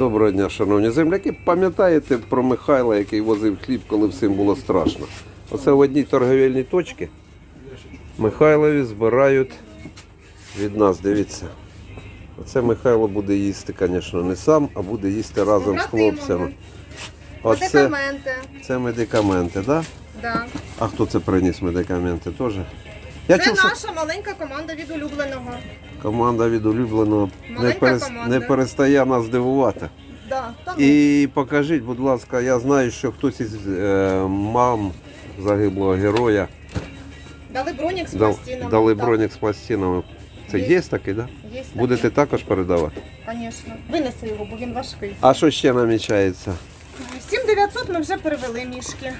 Доброго дня, шановні земляки. Пам'ятаєте про Михайла, який возив хліб, коли всім було страшно? Оце в одній торговельній точці Михайлові збирають від нас, дивіться. Оце Михайло буде їсти, звісно, не сам, а буде їсти разом з хлопцями. Оце Медикаменти. це медикаменти, так? Да? Да. А хто це приніс медикаменти теж? Я Це чув, що наша маленька команда від улюбленого. Команда від улюбленого не, перес- команда. не перестає нас дивувати. Да. І покажіть, будь ласка, я знаю, що хтось із е, мам загиблого героя Дали бронік з пластинами. дали Так. бронік з пластинами. Це Є. є такий, так? Да? Є таке. Будете також передавати. Звісно. Винеси його, бо він важкий. А що ще намічається? 7900 ми вже перевели мішки.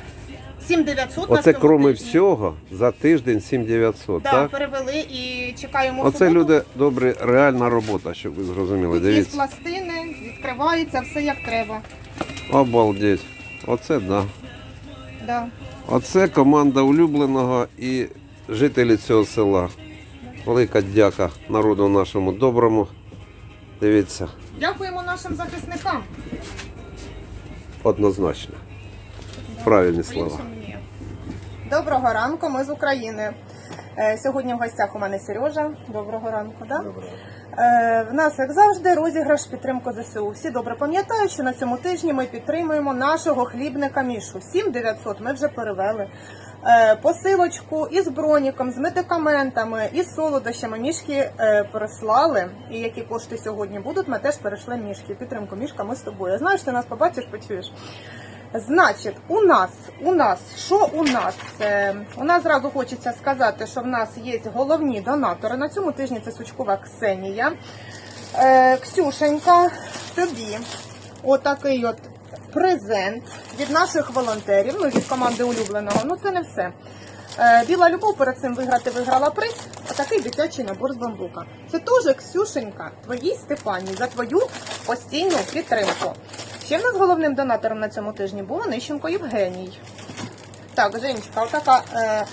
7900 Оце кроме тижні. всього за тиждень 7900, Да, так? перевели і чекаємо Оце суботу. люди добре, реальна робота, щоб ви зрозуміли. Тут є Дивіться. пластини, відкриваються, все як треба. Обалдеть. Оце да. Да. Оце команда улюбленого і жителі цього села. Велика дяка народу нашому доброму. Дивіться, Дякуємо нашим захисникам. однозначно. Правильні слова. По-іншому. Доброго ранку, ми з України. Е, Сьогодні в гостях у мене Сережа. Доброго ранку, да? Е, В нас, як завжди, розіграш підтримку ЗСУ. Всі добре пам'ятають, що на цьому тижні ми підтримуємо нашого хлібника Мішу. 7900 ми вже перевели. Е, Посилочку із броніком, з медикаментами, із солодощами. Мішки переслали. І які кошти сьогодні будуть, ми теж перейшли мішки. Підтримку мішка, ми з тобою. Знаєш, ти нас побачиш, почуєш. Значить, у нас, у нас, що у нас? Е, у нас зразу хочеться сказати, що в нас є головні донатори. На цьому тижні це Сучкова Ксенія. Е, Ксюшенька, тобі отакий от презент від наших волонтерів, ну від команди улюбленого. Ну це не все. Е, Біла любов перед цим виграти виграла приз. Отакий дитячий набор з бамбука. Це теж Ксюшенька, твоїй Стефані, за твою постійну підтримку. Ще в нас головним донатором на цьому тижні був Онищенко Євгеній. Так, Женечка, отака е,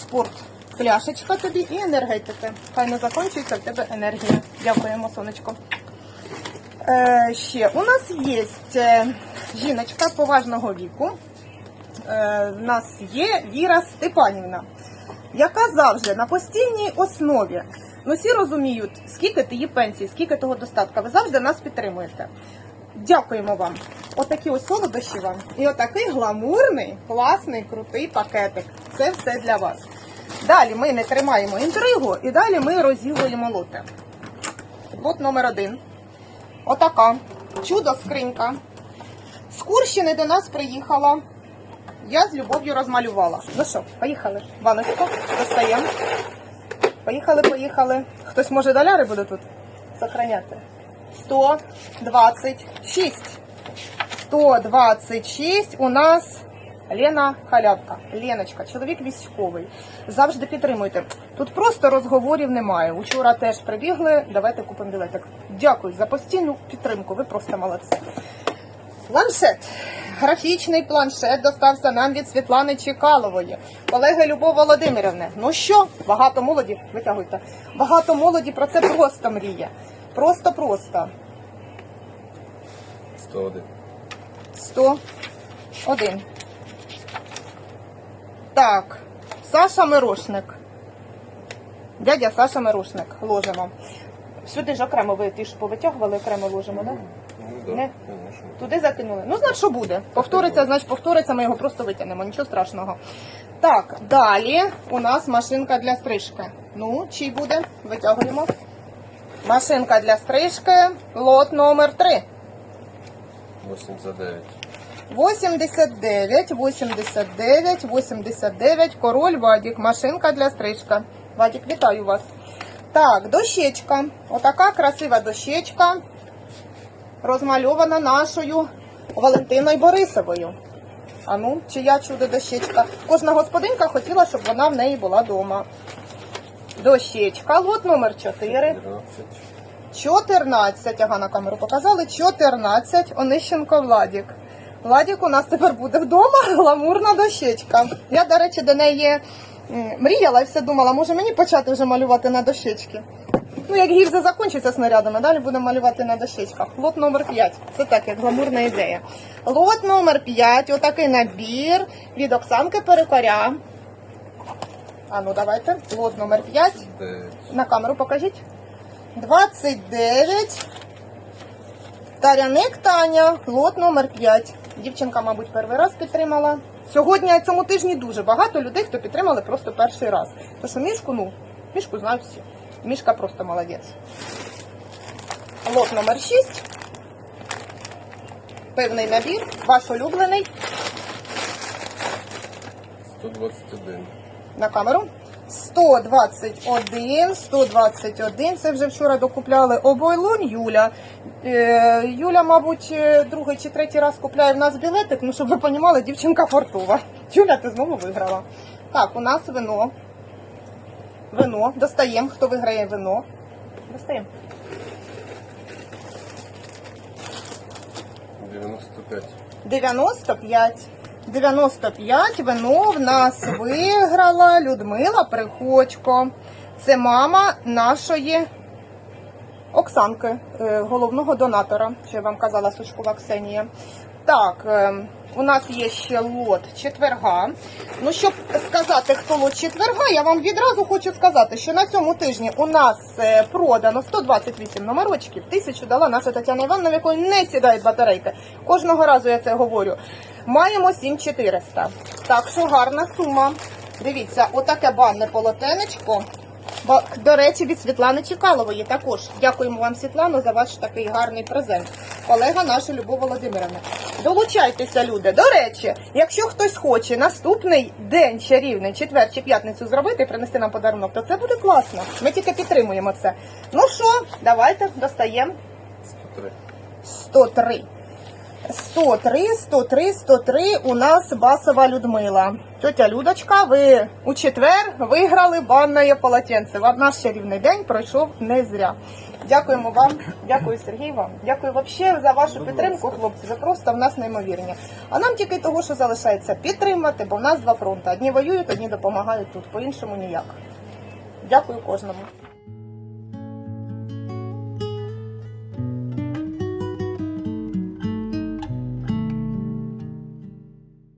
спорт пляшечка тобі і енергетики. Хай не закінчується в тебе енергія. Дякуємо, сонечко. Е, ще у нас є е, жіночка поважного віку. Е, в нас є Віра Степанівна, яка завжди на постійній основі. Ну, всі розуміють, скільки ти її пенсії, скільки того достатка. Ви завжди нас підтримуєте. Дякуємо вам. Отакі ось солодощі вам. І отакий гламурний, класний, крутий пакетик. Це все для вас. Далі ми не тримаємо інтригу і далі ми розігруємо лоти. Лот номер один. Отака чудо скринька. З Курщини до нас приїхала. Я з любов'ю розмалювала. Ну що, поїхали. Ваночко, достаємо. Поїхали, поїхали. Хтось може доляри буде тут сохраняти. 126. 126 у нас Лена Халявка. Леночка, чоловік військовий. Завжди підтримуйте. Тут просто розговорів немає. Учора теж прибігли. Давайте купимо білетик. Дякую за постійну підтримку. Ви просто молодці. Планшет. Графічний планшет достався нам від Світлани Чекалової, колеги Любов Володимирівни. Ну що, багато молоді, витягуйте. Багато молоді про це просто мріє. Просто-просто. 101. 101. Так, Саша Мирошник. Дядя Саша Мирошник. Ложимо. Сюди ж окремо ви ті повитягували, окремо ложимо, так? Ну, да, Не. Туди закинули. Ну, значить, що буде? Повториться, значить повториться, ми його просто витягнемо, нічого страшного. Так, далі у нас машинка для стрижки. Ну, чий буде? Витягуємо. Машинка для стрижки, лот номер 3. 89. 89, 89, 89, король Вадік, машинка для стрижка. Вадік, вітаю вас. Так, дощечка. Отака красива дощечка, розмальована нашою Валентиною Борисовою. А ну, чия чудо дощечка. Кожна господинка хотіла, щоб вона в неї була вдома. Дощечка, лот номер 4. 12. 14, ага, на камеру показали, 14, Онищенко Владік. Владік у нас тепер буде вдома, гламурна дощечка. Я, до речі, до неї мріяла і все думала, може мені почати вже малювати на дощечки. Ну, як гільза закінчиться снарядами, далі будемо малювати на дощечках. Лот номер 5. Це так, як гламурна ідея. Лот номер 5, отакий набір від Оксанки Перекоря. А ну давайте. Лот номер 5. На камеру покажіть. 29. Таряник Таня, лот номер 5. Дівчинка, мабуть, перший раз підтримала. Сьогодні цьому тижні дуже багато людей, хто підтримали просто перший раз. Тому що мішку, ну, мішку знають всі. Мішка просто молодець. Лот номер 6. Певний набір, ваш улюблений. 121. на камеру. 121, 121. Це вже вчора докупляли обойлун Юля. Е, Юля, мабуть, е, другий чи третій раз купляє в нас білетик, ну щоб ви розуміли, дівчинка фортова. Юля, ти знову виграла. Так, у нас вино. Вино. Достаємо. Хто виграє вино? Достаємо. 95. 95. 95 вино в нас виграла Людмила Приходько. Це мама нашої Оксанки, е, головного донатора, що я вам казала Сучкова Ксенія. Так, е, у нас є ще лот четверга. Ну, щоб сказати, хто лот четверга, я вам відразу хочу сказати, що на цьому тижні у нас е, продано 128 номерочків. Тисячу дала наша Тетяна Івановна, в якої не сідають батарейки. Кожного разу я це говорю. Маємо 7400. Так що гарна сума. Дивіться, отаке банне полотенечко. До речі, від Світлани Чекалової також. Дякуємо вам, Світлано, за ваш такий гарний презент. Колега наша Любов Володимировна. Долучайтеся, люди. До речі, якщо хтось хоче наступний день чарівний, четвер чи п'ятницю зробити і принести нам подарунок, то це буде класно. Ми тільки підтримуємо це. Ну що, давайте достаємо 103. 103. 103, 103, 103 у нас Басова Людмила. Тетя Людочка, ви у четвер виграли банне полотенце. Вам Наш чарівний день пройшов не зря. Дякуємо вам, дякую Сергій вам. Дякую вообще за вашу підтримку, хлопці. Ви просто в нас неймовірні. А нам тільки того, що залишається підтримати, бо в нас два фронти. Одні воюють, одні допомагають тут. По-іншому ніяк. Дякую кожному.